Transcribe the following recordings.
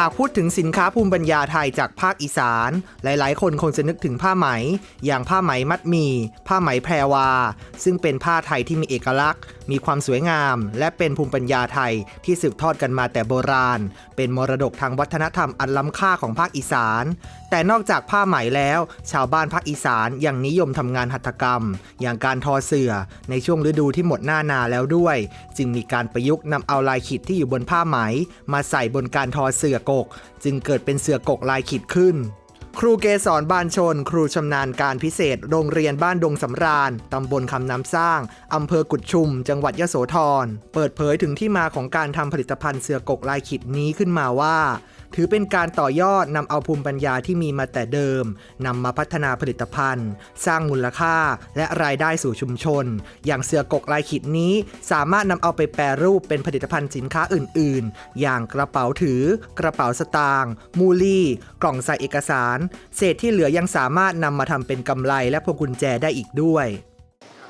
หากพูดถึงสินค้าภูมิปัญญาไทยจากภาคอีสาน หลายๆ คนคงจะนึกถึงผ้าไหม อย่างผ้าไหมมัดมี ผ้าไหมแพรวา ซึ่งเป็นผ้าไทยที่มีเอกลักษณ์ มีความสวยงาม และเป็นภูมิปัญญาไทยที่สืบทอดกันมาแต่โบราณ เป็นมรดกทางวัฒนธรรมอันล้ำค่าของภาคอีสาน แต่นอกจากผ้าไหมแล้ว ชาวบ้านภาคอีสานยังนิยมทำงานหัตถกรรม อย่างการทอเสื่อในช่วงฤดูที่หมดหน้านาแล้วด้วย จึงมีการประยุกต์นำเอาลายขีดที่อยู่บนผ้าไหม มาใส่บนการทอเสื่อกก จึงเกิดเป็นเสือกกลายขีดขึ้น ครูเกษรบานชน ครูชำนาญการพิเศษ โรงเรียนบ้านดงสำราญ ตำบลคำน้ำสร้าง อำเภอกุดชุม จังหวัดยโสธร เปิดเผยถึงที่มาของการทำผลิตภัณฑ์เสือกกลายขีดนี้ขึ้นมาว่า ถือเป็นการต่อยอดนำเอาภูมิปัญญาที่มีมาแต่เดิมนำมาพัฒนาผลิตภัณฑ์ สร้างมูลค่าและรายได้สู่ชุมชน อย่างเสือกกลายขีดนี้ สามารถนำเอาไปแปรรูปเป็นผลิตภัณฑ์สินค้าอื่น ๆ อย่างกระเป๋าถือ กระเป๋าสตางค์มูลี่ กล่องใส่เอกสารเศษที่เหลือยังสามารถนำมาทำเป็นกำไรและพวงกุญแจได้อีกด้วย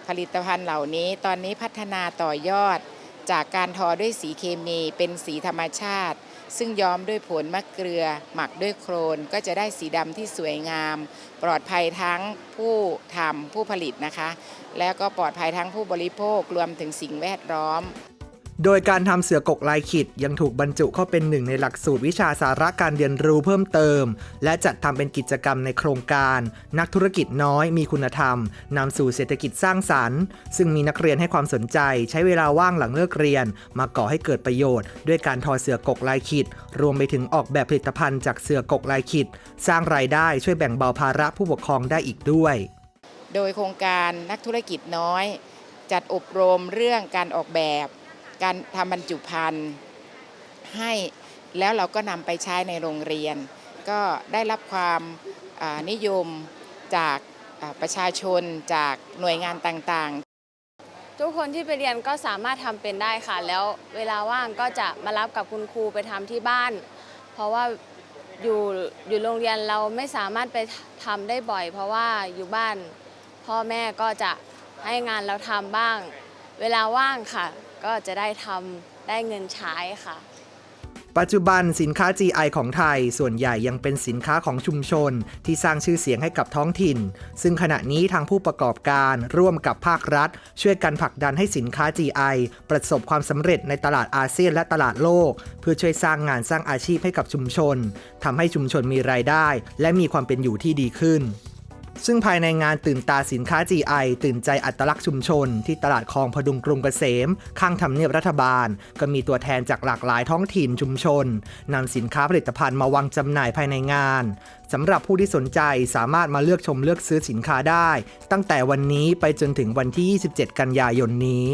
ผลิตภัณฑ์เหล่านี้ตอนนี้พัฒนาต่อยอด จากการทอด้วยสีเคมีเป็นสีธรรมชาติ ซึ่งย้อมด้วยผลมะเกลือ หมักด้วยโครน ก็จะได้สีดำที่สวยงาม ปลอดภัยทั้งผู้ทำผู้ผลิตนะคะ แล้วก็ปลอดภัยทั้งผู้บริโภครวมถึงสิ่งแวดล้อม โดยการทำเสือกกลายขีดยังถูกบรรจุเข้าเป็นหนึ่งในหลักสูตรวิชาสาระการเรียนรู้เพิ่มเติม และจัดทำเป็นกิจกรรมในโครงการ นักธุรกิจน้อยมีคุณธรรมนำสู่เศรษฐกิจสร้างสรรค์ ซึ่งมีนักเรียนให้ความสนใจ ใช้เวลาว่างหลังเลิกเรียน มาก่อให้เกิดประโยชน์ ด้วยการทอเสือกกลายขีดรวมไปถึงออกแบบผลิตภัณฑ์จากเสือกกลายขีดสร้างรายได้ช่วยแบ่งเบาภาระผู้ปกครองได้อีกด้วย โดยโครงการนักธุรกิจน้อย จัดอบรมเรื่องการออกแบบ การทำบรรจุภัณฑ์ให้แล้วเราก็นำไปใช้ในโรงเรียน ก็ได้รับความนิยมจากประชาชนจากหน่วยงานต่างๆ ทุกคนที่ไปเรียนก็สามารถทำเป็นได้ค่ะ แล้วเวลาว่างก็จะมารับกับคุณครูไปทำที่บ้าน เพราะว่าอยู่อยู่โรงเรียนเราไม่สามารถไปทำได้บ่อย เพราะว่าอยู่บ้านพ่อแม่ก็จะให้งานเราทำบ้าง เวลาว่างค่ะ ก็จะได้ทำได้เงินใช้ค่ะ ปัจจุบันสินค้า GI ของไทย ส่วนใหญ่ยังเป็นสินค้าของชุมชน ที่สร้างชื่อเสียงให้กับท้องถิ่น ซึ่งขณะนี้ทางผู้ประกอบการร่วมกับภาครัฐ ช่วยกันผลักดันให้สินค้า GI ประสบความสำเร็จในตลาดอาเซียนและตลาดโลก เพื่อช่วยสร้างงานสร้างอาชีพให้กับชุมชนทำให้ชุมชนมีรายได้ และมีความเป็นอยู่ที่ดีขึ้น ซึ่งภายในงานตื่นตาสินค้า GI ตื่นใจอัตลักษณ์ชุมชน ที่ตลาดคลองพดุงกรุงเกษม ข้างทำเนียบรัฐบาล ก็มีตัวแทนจากหลากหลายท้องถิ่นชุมชนนำสินค้าผลิตภัณฑ์มาวางจำหน่ายภายในงานสำหรับผู้ที่สนใจสามารถมาเลือกชมเลือกซื้อสินค้าได้ ตั้งแต่วันนี้ไปจนถึงวันที่ 27 กันยายนนี้